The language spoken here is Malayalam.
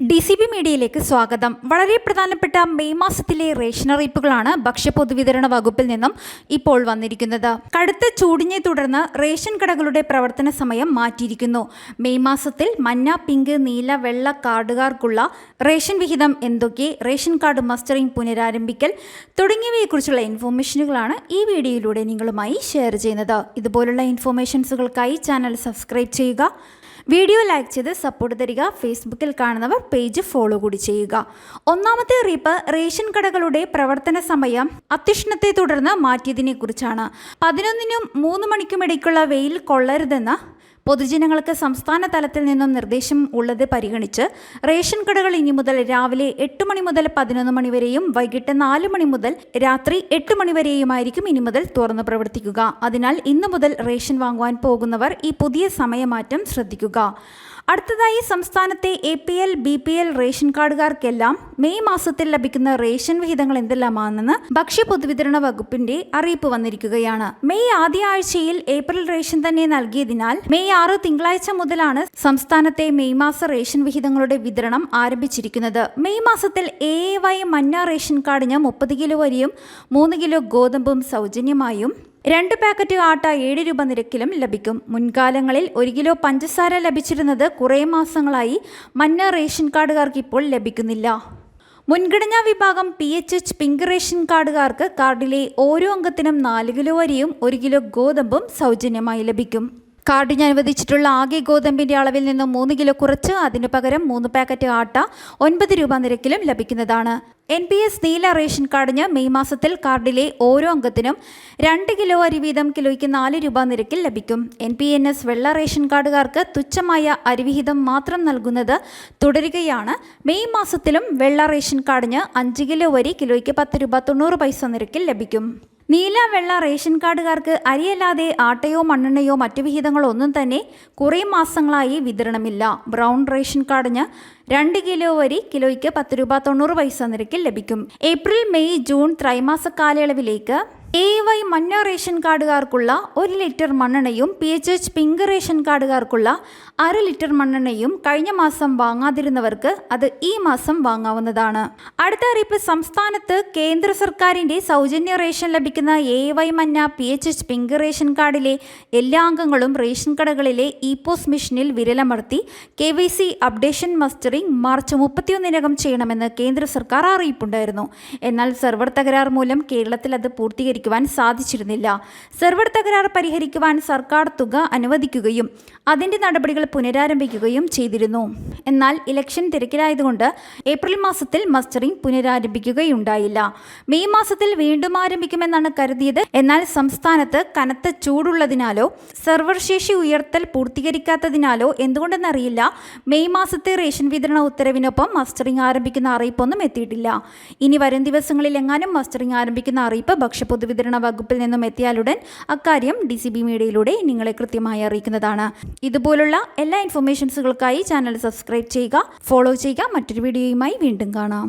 ഡി സി ബി മീഡിയയിലേക്ക് സ്വാഗതം. വളരെ പ്രധാനപ്പെട്ട മെയ് മാസത്തിലെ റേഷൻ അറിയിപ്പുകളാണ് ഭക്ഷ്യപൊതുവിതരണ വകുപ്പിൽ നിന്നും ഇപ്പോൾ വന്നിരിക്കുന്നത്. കടുത്ത ചൂടിനെ തുടർന്ന് റേഷൻ കടകളുടെ പ്രവർത്തന സമയം മാറ്റിയിരിക്കുന്നു. മെയ് മാസത്തിൽ മഞ്ഞ പിങ്ക് നീല വെള്ള കാർഡുകാർക്കുള്ള റേഷൻ വിഹിതം എന്തൊക്കെ റേഷൻ കാർഡ് മസ്റ്ററിംഗ് പുനരാരംഭിക്കൽ തുടങ്ങിയവയെക്കുറിച്ചുള്ള ഇൻഫോർമേഷനുകളാണ് ഈ വീഡിയോയിലൂടെ നിങ്ങളുമായി ഷെയർ ചെയ്യുന്നത്. ഇതുപോലുള്ള ഇൻഫോർമേഷൻസുകൾക്കായി ചാനൽ സബ്സ്ക്രൈബ് ചെയ്യുക. വീഡിയോ ലൈക്ക് ചെയ്ത് സപ്പോർട്ട് തരിക. ഫേസ്ബുക്കിൽ കാണുന്നവർ പേജ് ഫോളോ കൂടി ചെയ്യുക. ഒന്നാമത്തെ അറിയിപ്പ് റേഷൻ കടകളുടെ പ്രവർത്തന സമയം അത്യുഷ്ണത്തെ തുടർന്ന് മാറ്റിയതിനെ കുറിച്ചാണ് പതിനൊന്നിനും മൂന്ന് മണിക്കും ഇടയ്ക്കുള്ള വെയിൽ കൊള്ളരുതെന്ന് പൊതുജനങ്ങൾക്ക് സംസ്ഥാന തലത്തിൽ നിന്നും നിർദ്ദേശം ഉള്ളത് പരിഗണിച്ച് റേഷൻ കടകൾ ഇനി മുതൽ രാവിലെ എട്ട് മണി മുതൽ പതിനൊന്ന് മണി വരെയും വൈകിട്ട് നാല് മണി മുതൽ രാത്രി എട്ട് മണി വരെയുമായിരിക്കും ഇനി മുതൽ തുറന്നു പ്രവർത്തിക്കുക. അതിനാൽ ഇന്നു മുതൽ റേഷൻ വാങ്ങുവാൻ പോകുന്നവർ ഈ പുതിയ സമയമാറ്റം ശ്രദ്ധിക്കുക. അടുത്തതായി സംസ്ഥാനത്തെ A P L B P L ration കാർഡുകാർക്കെല്ലാം May മാസത്തിൽ ലഭിക്കുന്ന റേഷൻ വിഹിതങ്ങൾ എന്തെല്ലാമാണെന്ന് ഭക്ഷ്യ പൊതുവിതരണ വകുപ്പിന്റെ അറിയിപ്പ് വന്നിരിക്കുകയാണ്. മെയ് ആദ്യ ആഴ്ചയിൽ ഏപ്രിൽ റേഷൻ തന്നെ നൽകിയതിനാൽ മെയ് ആറ് തിങ്കളാഴ്ച മുതലാണ് സംസ്ഥാനത്തെ മെയ് മാസ റേഷൻ വിഹിതങ്ങളുടെ വിതരണം ആരംഭിച്ചിരിക്കുന്നത്. മെയ് മാസത്തിൽ എ വൈ മഞ്ഞ റേഷൻ കാർഡിന് മുപ്പത് കിലോ അരിയും മൂന്ന് കിലോ ഗോതമ്പും സൗജന്യമായും രണ്ട് പാക്കറ്റ് ആട്ട ഏഴ് രൂപ നിരക്കിലും ലഭിക്കും. മുൻകാലങ്ങളിൽ ഒരു കിലോ പഞ്ചസാര ലഭിച്ചിരുന്നത് കുറേ മാസങ്ങളായി മഞ്ഞ റേഷൻ കാർഡുകാർക്ക് ഇപ്പോൾ ലഭിക്കുന്നില്ല. മുൻഗണനാ വിഭാഗം P H H pink ration കാർഡുകാർക്ക് കാർഡിലെ ഓരോ അംഗത്തിനും നാല് കിലോ അരിയും ഒരു കിലോ ഗോതമ്പും സൗജന്യമായി ലഭിക്കും. കാർഡിന് അനുവദിച്ചിട്ടുള്ള ആകെ ഗോതമ്പിന്റെ അളവിൽ നിന്ന് മൂന്ന് കിലോ കുറച്ച് അതിനു പകരം മൂന്ന് പാക്കറ്റ് ആട്ട ഒൻപത് രൂപ നിരക്കിലും ലഭിക്കുന്നതാണ്. എൻ പി എസ് നീല റേഷൻ കാർഡിന് മെയ് മാസത്തിൽ കാർഡിലെ ഓരോ അംഗത്തിനും രണ്ട് കിലോ അരി വീതം കിലോയ്ക്ക് നാല് രൂപ നിരക്കിൽ ലഭിക്കും. എൻ പി എൻ എസ് വെള്ള റേഷൻ കാർഡുകാർക്ക് തുച്ഛമായ അരിവിഹിതം മാത്രം നൽകുന്നത് തുടരുകയാണ്. മെയ് മാസത്തിലും വെള്ള റേഷൻ കാർഡിന് അഞ്ച് കിലോ വരി കിലോയ്ക്ക് പത്ത് രൂപ തൊണ്ണൂറ് പൈസ നിരക്കിൽ ലഭിക്കും. നീല വെള്ള റേഷൻ കാർഡുകാർക്ക് അരിയല്ലാതെ ആട്ടയോ മണ്ണെണ്ണയോ മറ്റു വിഹിതങ്ങളോ ഒന്നും തന്നെ കുറേ മാസങ്ങളായി വിതരണമില്ല. ബ്രൗൺ റേഷൻ കാർഡിന് രണ്ട് കിലോ വരി കിലോയ്ക്ക് പത്ത് രൂപ തൊണ്ണൂറ് പൈസ നിരക്കിൽ ലഭിക്കും. ഏപ്രിൽ മെയ് ജൂൺ ത്രൈമാസ കാലയളവിലേക്ക് എ വൈ മഞ്ഞ റേഷൻ കാർഡുകാർക്കുള്ള ഒരു litre മണ്ണെണ്ണയും P H H pink ration കാർഡുകാർക്കുള്ള അര ലിറ്റർ മണ്ണെണ്ണയും കഴിഞ്ഞ മാസം വാങ്ങാതിരുന്നവർക്ക് അത് ഈ മാസം വാങ്ങാവുന്നതാണ്. അടുത്ത അറിയിപ്പ് സംസ്ഥാനത്ത് കേന്ദ്ര സർക്കാരിന്റെ സൗജന്യ റേഷൻ ലഭിക്കുന്ന എ വൈ മഞ്ഞ P H H pink ration കാർഡിലെ എല്ലാ അംഗങ്ങളും റേഷൻ കടകളിലെ ഇ പോസ് മെഷീനിൽ വിരലമർത്തി K Y C updation mustering March മുപ്പത്തിയൊന്നിനകം ചെയ്യണമെന്ന് കേന്ദ്ര സർക്കാർ അറിയിപ്പുണ്ടായിരുന്നു. എന്നാൽ സെർവർ തകരാർ മൂലം കേരളത്തിൽ അത് പൂർത്തീകരിക്കും പരിഹരിക്കുവാൻ സാധിച്ചിരുന്നില്ല. സെർവർ തകരാർ പരിഹരിക്കുവാൻ സർക്കാർ തുക അനുവദിക്കുകയും അതിന്റെ നടപടികൾ പുനരാരംഭിക്കുകയും ചെയ്തിരുന്നു. എന്നാൽ ഇലക്ഷൻ തിരക്കിലായതുകൊണ്ട് ഏപ്രിൽ മാസത്തിൽ മസ്റ്ററിംഗ് പുനരാരംഭിക്കുകയുണ്ടായില്ല. മെയ് മാസത്തിൽ വീണ്ടും ആരംഭിക്കുമെന്നാണ് കരുതിയത്. എന്നാൽ സംസ്ഥാനത്ത് കനത്ത ചൂടുള്ളതിനാലോ സെർവർ ശേഷി ഉയർത്തൽ പൂർത്തീകരിക്കാത്തതിനാലോ എന്തുകൊണ്ടെന്നറിയില്ല. മെയ് മാസത്തെ റേഷൻ വിതരണ ഉത്തരവിനൊപ്പം മസ്റ്ററിംഗ് ആരംഭിക്കുന്ന അറിയിപ്പൊന്നും എത്തിയിട്ടില്ല. ഇനി വരും ദിവസങ്ങളിൽ എങ്ങാനും മസ്റ്ററിംഗ് ആരംഭിക്കുന്ന അറിയിപ്പ് ഭക്ഷ്യപൊതു പൊതുവിതരണ വകുപ്പിൽ നിന്നും എത്തിയാലുടൻ അക്കാര്യം ഡി സി ബി മീഡിയയിലൂടെ നിങ്ങളെ കൃത്യമായി അറിയിക്കുന്നതാണ്. ഇതുപോലുള്ള എല്ലാ ഇൻഫർമേഷൻസുകൾക്കായി ചാനൽ സബ്സ്ക്രൈബ് ചെയ്യുക ഫോളോ ചെയ്യുക. മറ്റൊരു വീഡിയോയുമായി വീണ്ടും കാണാം.